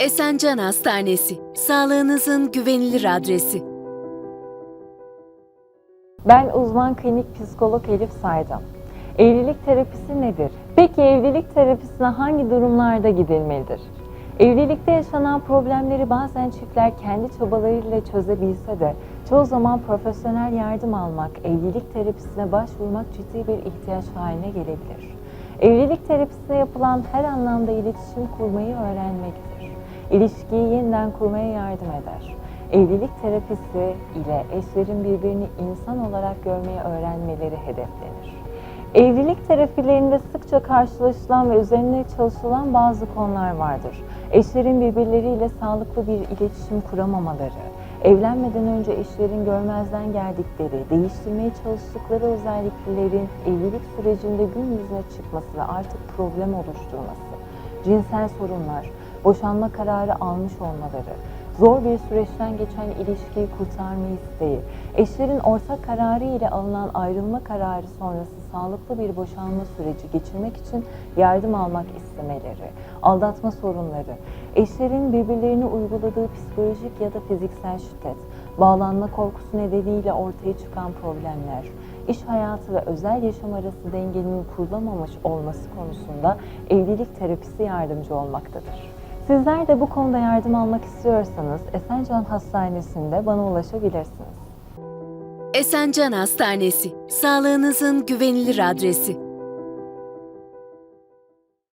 Esencan Hastanesi, sağlığınızın güvenilir adresi. Ben uzman klinik psikolog Elif Saydam. Evlilik terapisi nedir? Peki evlilik terapisine hangi durumlarda gidilmelidir? Evlilikte yaşanan problemleri bazen çiftler kendi çabalarıyla çözebilse de çoğu zaman profesyonel yardım almak, evlilik terapisine başvurmak ciddi bir ihtiyaç haline gelebilir. Evlilik terapisine yapılan her anlamda iletişim kurmayı öğrenmektir. İlişkiyi yeniden kurmaya yardım eder. Evlilik terapisi ile eşlerin birbirini insan olarak görmeyi öğrenmeleri hedeflenir. Evlilik terapilerinde sıkça karşılaşılan ve üzerine çalışılan bazı konular vardır. Eşlerin birbirleriyle sağlıklı bir iletişim kuramamaları, evlenmeden önce eşlerin görmezden geldikleri, değiştirmeye çalıştıkları özelliklerin evlilik sürecinde gün yüzüne çıkması ve artık problem oluşturması, cinsel sorunlar, boşanma kararı almış olmaları, zor bir süreçten geçen ilişkiyi kurtarma isteği, eşlerin ortak kararı ile alınan ayrılma kararı sonrası sağlıklı bir boşanma süreci geçirmek için yardım almak istemeleri, aldatma sorunları, eşlerin birbirlerine uyguladığı psikolojik ya da fiziksel şiddet, bağlanma korkusu nedeniyle ortaya çıkan problemler, iş hayatı ve özel yaşam arası dengenin kurulamamış olması konusunda evlilik terapisi yardımcı olmaktadır. Sizler de bu konuda yardım almak istiyorsanız Esencan Hastanesi'nde bana ulaşabilirsiniz. Esencan Hastanesi, sağlığınızın güvenilir adresi.